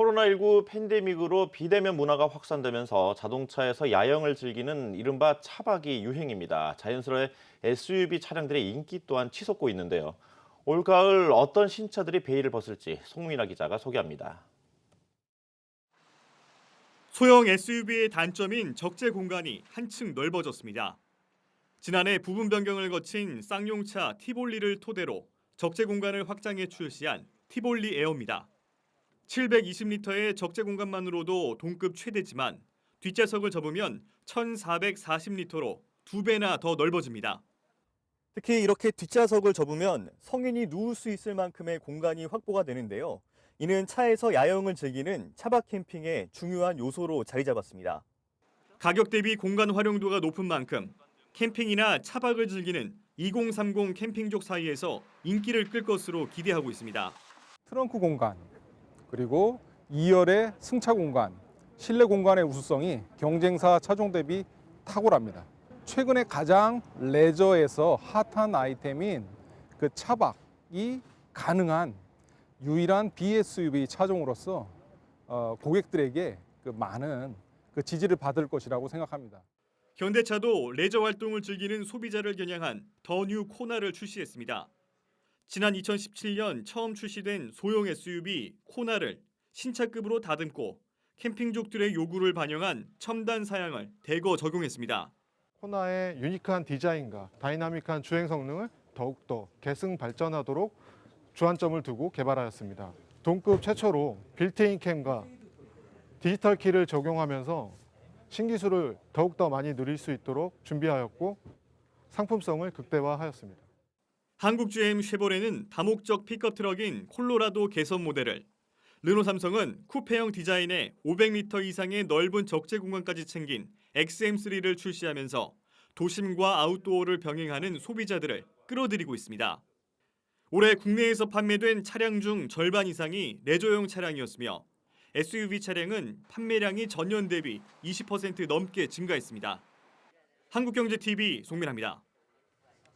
코로나19 팬데믹으로 비대면 문화가 확산되면서 자동차에서 야영을 즐기는 이른바 차박이 유행입니다. 자연스레 SUV 차량들의 인기 또한 치솟고 있는데요. 올가을 어떤 신차들이 베일을 벗을지 송민아 기자가 소개합니다. 소형 SUV의 단점인 적재 공간이 한층 넓어졌습니다. 지난해 부분 변경을 거친 쌍용차 티볼리를 토대로 적재 공간을 확장해 출시한 티볼리 에어입니다. 720리터의 적재 공간만으로도 동급 최대지만 뒷좌석을 접으면 1440리터로 두 배나 더 넓어집니다. 특히 이렇게 뒷좌석을 접으면 성인이 누울 수 있을 만큼의 공간이 확보가 되는데요. 이는 차에서 야영을 즐기는 차박 캠핑의 중요한 요소로 자리 잡았습니다. 가격 대비 공간 활용도가 높은 만큼 캠핑이나 차박을 즐기는 2030 캠핑족 사이에서 인기를 끌 것으로 기대하고 있습니다. 트렁크 공간 그리고 2열의 승차 공간, 실내 공간의 우수성이 경쟁사 차종 대비 탁월합니다. 최근에 가장 레저에서 핫한 아이템인 그 차박이 가능한 유일한 BSUV 차종으로서 어, 고객들에게 그 많은 그 지지를 받을 것이라고 생각합니다. 현대차도 레저 활동을 즐기는 소비자를 겨냥한 더 뉴 코나를 출시했습니다. 지난 2017년 처음 출시된 소형 SUV 코나를 신차급으로 다듬고 캠핑족들의 요구를 반영한 첨단 사양을 대거 적용했습니다. 코나의 유니크한 디자인과 다이나믹한 주행 성능을 더욱더 계승 발전하도록 주안점을 두고 개발하였습니다. 동급 최초로 빌트인 캠과 디지털 키를 적용하면서 신기술을 더욱더 많이 누릴 수 있도록 준비하였고 상품성을 극대화하였습니다. 한국 GM 쉐보레는 다목적 픽업 트럭인 콜로라도 개선 모델을 르노 삼성은 쿠페형 디자인에 500m 이상의 넓은 적재 공간까지 챙긴 XM3를 출시하면서 도심과 아웃도어를 병행하는 소비자들을 끌어들이고 있습니다. 올해 국내에서 판매된 차량 중 절반 이상이 레저용 차량이었으며 SUV 차량은 판매량이 전년 대비 20% 넘게 증가했습니다. 한국경제TV 송민아입니다.